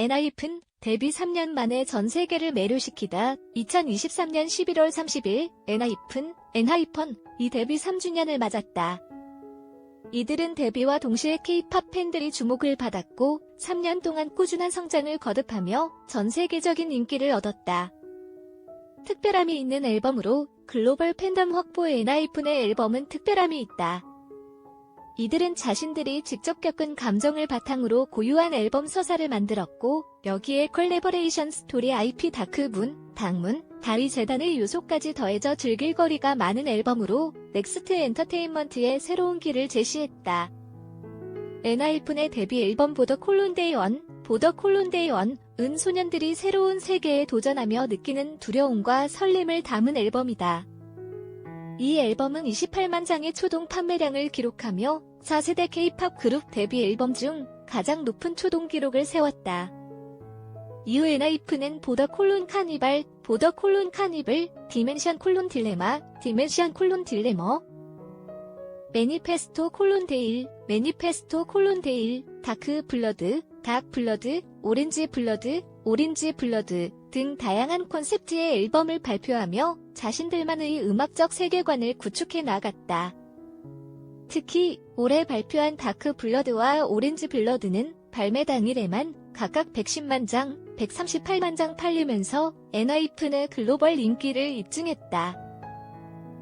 엔하이픈 데뷔 3년 만에 전 세계를 매료시키다 2023년 11월 30일 엔하이픈 엔하이펀 이 데뷔 3주년을 맞았다. 이들은 데뷔와 동시에 K-팝 팬들이 주목을 받았고 3년 동안 꾸준한 성장을 거듭하며 전 세계적인 인기를 얻었다. 특별함이 있는 앨범으로 글로벌 팬덤 확보의 엔하이픈의 앨범은 특별함이 있다. 이들은 자신들이 직접 겪은 감정을 바탕으로 고유한 앨범 서사를 만들었고 여기에 콜레버레이션 스토리 IP 다크문, 당문, 다위 재단의 요소까지 더해져 즐길 거리가 많은 앨범으로 넥스트 엔터테인먼트의 새로운 길을 제시했다. 엔하이픈의 데뷔 앨범 보더 콜론데이 원, 보더 콜론데이 원, 은 소년들이 새로운 세계에 도전하며 느끼는 두려움과 설렘을 담은 앨범이다. 이 앨범은 28만 장의 초동 판매량을 기록하며 4세대 K-팝 그룹 데뷔 앨범 중 가장 높은 초동 기록을 세웠다. 이후 엔하이프는 보더 콜론 카니발, 보더 콜론 카니블, 디멘션 콜론 딜레마, 디멘션 콜론 딜레머, 매니페스토 콜론 데일, 매니페스토 콜론 데일, 다크 블러드, 닥 블러드, 오렌지 블러드, 오렌지 블러드 등 다양한 콘셉트의 앨범을 발표하며 자신들만의 음악적 세계관을 구축해 나갔다. 특히 올해 발표한 다크 블러드와 오렌지 블러드는 발매 당일에만 각각 110만 장, 138만 장 팔리면서 엔하이픈의 글로벌 인기를 입증했다.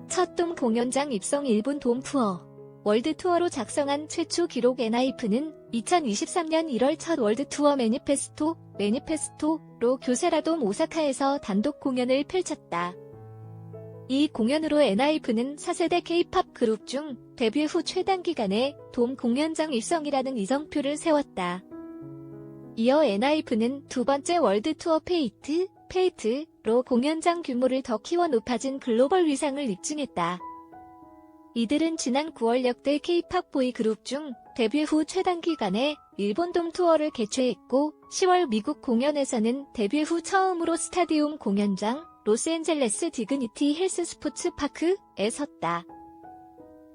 첫 돔 공연장 입성 일본 돔 투어 월드 투어로 작성한 최초 기록 엔하이픈은 2023년 1월 첫 월드 투어 매니페스토, 매니페스토로 교세라돔 오사카에서 단독 공연을 펼쳤다. 이 공연으로 엔하이픈은 4세대 K-팝 그룹 중 데뷔 후 최단 기간에 돔 공연장 입성이라는 이정표를 세웠다. 이어 엔하이픈은 두 번째 월드 투어 페이트, 페이트로 공연장 규모를 더 키워 높아진 글로벌 위상을 입증했다. 이들은 지난 9월 역대 K-팝 보이 그룹 중 데뷔 후 최단 기간에 일본 돔 투어를 개최했고 10월 미국 공연에서는 데뷔 후 처음으로 스타디움 공연장 로스앤젤레스 디그니티 헬스 스포츠 파크에 섰다.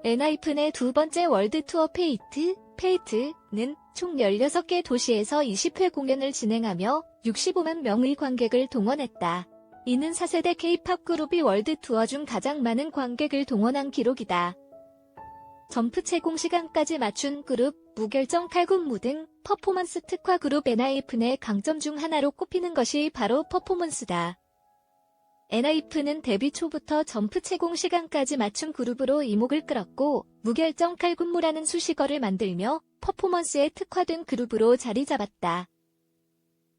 엔하이픈의 두 번째 월드 투어 페이트, 페이트는 총 16개 도시에서 20회 공연을 진행하며 65만 명의 관객을 동원했다. 이는 4세대 K-팝 그룹이 월드 투어 중 가장 많은 관객을 동원한 기록이다. 점프 채공 시간까지 맞춘 그룹, 무결정 칼군무 등 퍼포먼스 특화 그룹 엔하이픈의 강점 중 하나로 꼽히는 것이 바로 퍼포먼스다. 엔하이픈은 데뷔 초부터 점프 채공 시간까지 맞춘 그룹으로 이목을 끌었고 무결정 칼군무라는 수식어를 만들며 퍼포먼스에 특화된 그룹으로 자리 잡았다.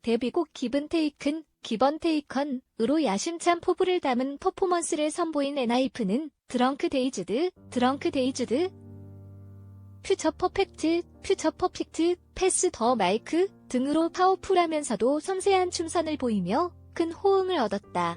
데뷔곡 기분 테이큰, 기번 테이컨으로 야심찬 포부를 담은 퍼포먼스를 선보인 엔하이픈은 드렁크 데이즈드, 드렁크 데이즈드, 퓨처 퍼펙트, 퓨처 퍼펙트, 패스 더 마이크 등으로 파워풀하면서도 섬세한 춤선을 보이며 큰 호응을 얻었다.